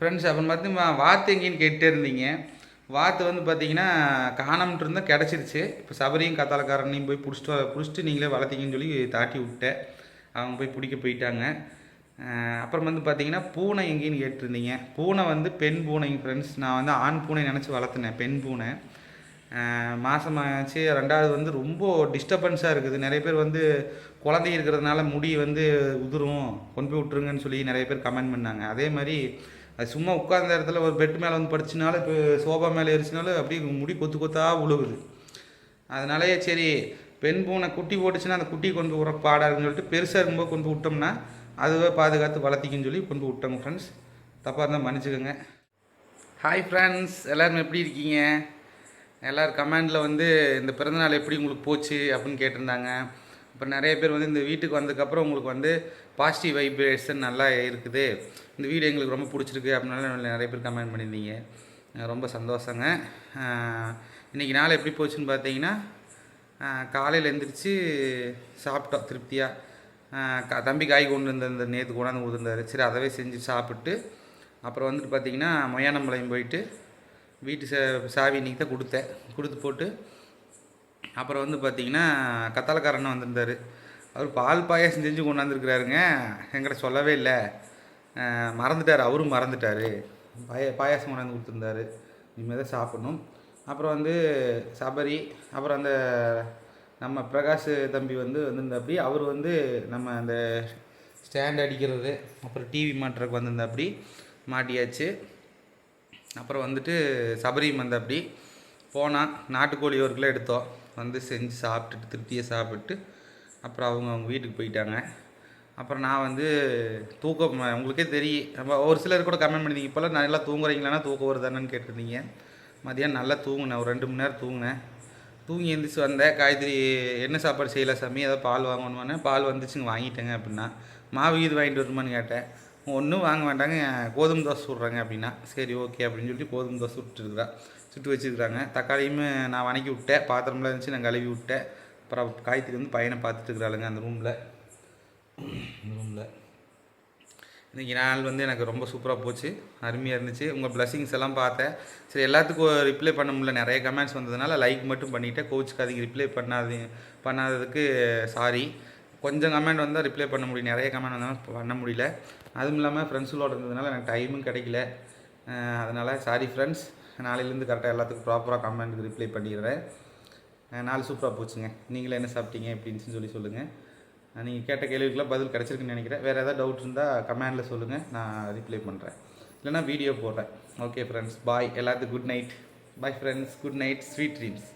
Friends அப்புறம் பார்த்து வாத்து எங்கேன்னு கேட்டே இருந்தீங்க. வாத்து வந்து பார்த்தீங்கன்னா காணம்ட்டு இருந்தால் கிடச்சிருச்சு. இப்போ சபரியும் கத்தாலக்காரனையும் போய் பிடிச்சிட்டு பிடிச்சிட்டு நீங்களே வளர்த்தீங்கன்னு சொல்லி தாட்டி விட்டேன். அவங்க போய் பிடிக்க போயிட்டாங்க. அப்புறம் வந்து பார்த்தீங்கன்னா பூனை எங்கேன்னு கேட்டிருந்தீங்க. பூனை வந்து பெண் பூனைங்க ஃப்ரெண்ட்ஸ் நான் வந்து ஆண் பூனை நினச்சி வளர்த்துனேன் பெண் பூனை. அஹ் ரெண்டாவது வந்து ரொம்ப டிஸ்டர்பன்ஸாக இருக்குது. நிறைய பேர் வந்து குழந்தை இருக்கிறதுனால முடி வந்து உதிரும். கொண்டு போய் விட்ருங்கன்னு சொல்லி நிறைய பேர் கமெண்ட் பண்ணாங்க. அதே மாதிரி அது சும்மா உட்கார்ந்த இடத்துல ஒரு பெட் மேலே வந்து படிச்சினாலும் இப்போ சோஃபா மேலே எரிச்சினாலும் அப்படியே முடி கொத்து கொத்தாக விழுகுது அதனாலயே சரி பெண் பூனை குட்டி போட்டுச்சுன்னா அந்த குட்டி கொண்டு விட பாடாக இருக்குன்னு சொல்லிட்டு பெருசாக இருக்கும்போது கொண்டு விட்டோம்னா அதுவே பாதுகாத்து வளர்த்திக்குன்னு சொல்லி கொண்டு விட்டோங்க ஃப்ரெண்ட்ஸ் தப்பாக இருந்தால் மன்னிச்சுக்கோங்க. ஹாய் ஃப்ரெண்ட்ஸ் எல்லோரும் எப்படி இருக்கீங்க? எல்லோரும் கமெண்டில் வந்து இந்த பிறந்தநாள் எப்படி உங்களுக்கு போச்சு அப்படின்னு கேட்டிருந்தாங்க. இப்போ நிறைய பேர் வந்து இந்த வீட்டுக்கு வந்ததுக்கப்புறம் உங்களுக்கு வந்து பாசிட்டிவ் வைப்ரேஷன் நல்லா இருக்குது. இந்த வீடு எங்களுக்கு ரொம்ப பிடிச்சிருக்கு அப்படின்னால நிறைய பேர் கமெண்ட் பண்ணியிருந்தீங்க. ரொம்ப சந்தோஷங்க. இன்றைக்கி இன்னைக்கு நாள் எப்படி போச்சுன்னு பார்த்தீங்கன்னா காலையில் எழுந்திரிச்சு சாப்பிட்டோம் திருப்தியாக தம்பி காய் கொண்டு இருந்த இந்த நேற்று கொண்டாந்து கொடுத்துருந்தாரு. சரி அதவே செஞ்சு சாப்பிட்டு அப்புறம் வந்துட்டு பார்த்தீங்கன்னா மொயானம்பாளையம் போயிட்டு வீட்டு சா சாவி இன்றைக்கி தான் கொடுத்தேன். கொடுத்து போட்டு அப்புறம் வந்து பார்த்தீங்கன்னா கத்தாலக்காரன் வந்திருந்தார். அவர் பால் பாயாசம் செஞ்சு கொண்டாந்துருக்கிறாருங்க. என்கிட்ட சொல்லவே இல்லை. மறந்துட்டார். அவரும் மறந்துட்டார். பாய பாயாசம் கொண்டாந்து கொடுத்துருந்தாரு. இனிமேல் தான் சாப்பிடணும். அப்புறம் வந்து சபரி அப்புறம் அந்த நம்ம பிரகாஷ் தம்பி வந்து வந்திருந்தாப்படி அவர் வந்து நம்ம அந்த ஸ்டாண்ட் அடிக்கிறது அப்புறம் டிவி மாட்டுறதுக்கு வந்திருந்தாப்படி மாட்டியாச்சு. அப்புறம் வந்துட்டு சபரியும் வந்தாப்படி போனால் நாட்டுக்கோழி ஒரு கிலோ எடுத்தோம். வந்து செஞ்சு சாப்பிட்டுட்டு திருப்தியாக சாப்பிட்டு அப்புறம் அவங்க அவங்க வீட்டுக்கு போயிட்டாங்க. அப்புறம் நான் வந்து தூக்கம் உங்களுக்கே தெரியும். நம்ம ஒரு சிலர் கூட கமெண்ட் பண்ணிருந்தீங்க இப்போல்லாம் நல்லா தூங்குறீங்களான்னா தூக்கம் வருதானு கேட்டிருந்தீங்க. மதியானம் நல்லா தூங்கினேன் ஒரு ரெண்டு மணி நேரம் தூங்கினேன். தூங்கி எழுந்திரிச்சு வந்தேன் காய்கறி என்ன சாப்பாடு செய்யலாம் சாமி? ஏதாவது பால் வாங்கணுமானே பால் வந்துச்சுங்க வாங்கிட்டேங்க அப்படின்னா. மாவு இது வாங்கிட்டு வரணுமான்னு கேட்டேன். ஒன்றும் வாங்க வேண்டாங்க கோதுமை தோசை சுடுறாங்க அப்படின்னா. சரி ஓகே அப்படின்னு சொல்லி கோதுமை தோசை சுட்டுருக்குறா சுட்டு வச்சுருக்குறாங்க. தக்காளியுமே நான் வணக்கி விட்டேன். பாத்திரம்லாம் இருந்துச்சு நான் கழுவி விட்டேன். அப்புறம் காய்கறி வந்து பையனை பார்த்துட்டு இருக்கிறாளுங்க அந்த ரூமில் அந்த ரூமில் இன்றைக்கி நாள் வந்து எனக்கு ரொம்ப சூப்பராக போச்சு. அருமையாக இருந்துச்சு. உங்கள் பிளஸ்ஸிங்ஸ் எல்லாம் பார்த்தேன். சரி எல்லாத்துக்கும் ரிப்ளை பண்ண முடியல. நிறைய கமெண்ட்ஸ் வந்ததுனால லைக் மட்டும் பண்ணிவிட்டேன் கோச்சுக்காதீங்க. ரிப்ளை பண்ணாது பண்ணாததுக்கு சாரி கொஞ்சம் கமெண்ட் வந்தால் ரிப்ளை பண்ண முடியும். நிறைய கமெண்ட் வந்தாலும் பண்ண முடியல. அதுவும் இல்லாமல் ஃப்ரெண்ட்ஸுகளோட இருந்ததுனால எனக்கு டைமும் கிடைக்கல. அதனால் சாரி ஃப்ரெண்ட்ஸ் நாளையிலேருந்து கரெக்டாக எல்லாத்துக்கும் ப்ராப்பராக கமெண்ட்டுக்கு ரிப்ளை பண்ணிடுறேன். நாலு நாள் சூப்பராக போச்சுங்க. நீங்களே என்ன சாப்பிட்டீங்க அப்படின்னு சொல்லி சொல்லுங்கள் நீங்கள் கேட்ட கேள்விக்கெல்லாம் பதில் கிடச்சிருக்குன்னு நினைக்கிறேன். வேறு ஏதாவது டவுட் இருந்தால் கமெண்டில் சொல்லுங்கள் நான் ரிப்ளை பண்ணுறேன் இல்லைனா வீடியோ போடுறேன். ஓகே ஃப்ரெண்ட்ஸ் பாய் எல்லாத்துக்கும் good night bye friends good night sweet dreams